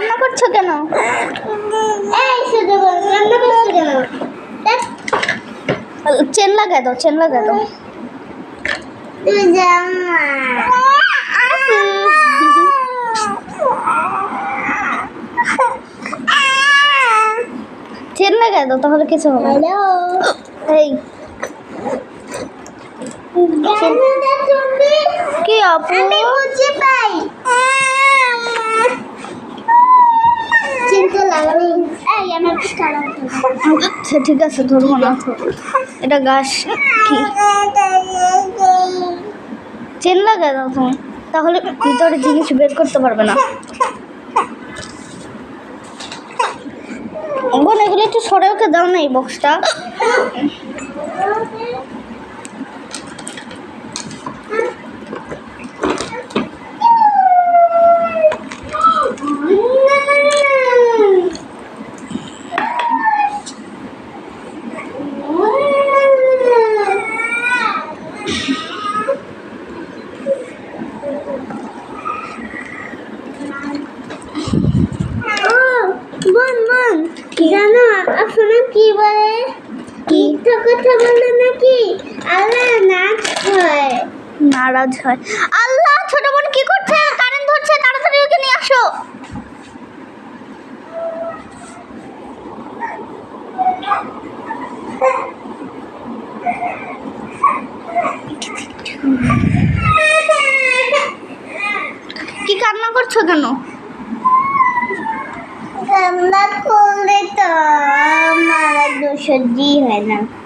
কান্না করছ কেন? এই শুধু বল, রান্না করছ কেন? চেন লাগাই দাও চেন লাগাই দাও। তুই জামা চেন লাগাই দাও তাহলে কিছু হবে। এই। কি আপু আচ্ছা ঠিক আছে, ধরবো না। এটা গাছ কি? চেন লাগাই দাও তুমি তাহলে ভিতরে জিনিস বের করতে পারবে না। বোন, এগুলো একটু সরে ওকে দাও না এই বক্সটা বোন বোন জানো আপনার কি বলে? মিথ্যা কথা বলে নাকি? আল্লাহ নাচ হয়। নারাজ হয়। আল্লাহ ছোট বোন কি করছে? কারেন্ট ধরছে তাড়াতাড়ি ওকে নিয়ে আসো। কি কান্না করছ কেন? রান্না করলে তো আমার দুসর্জি হয় না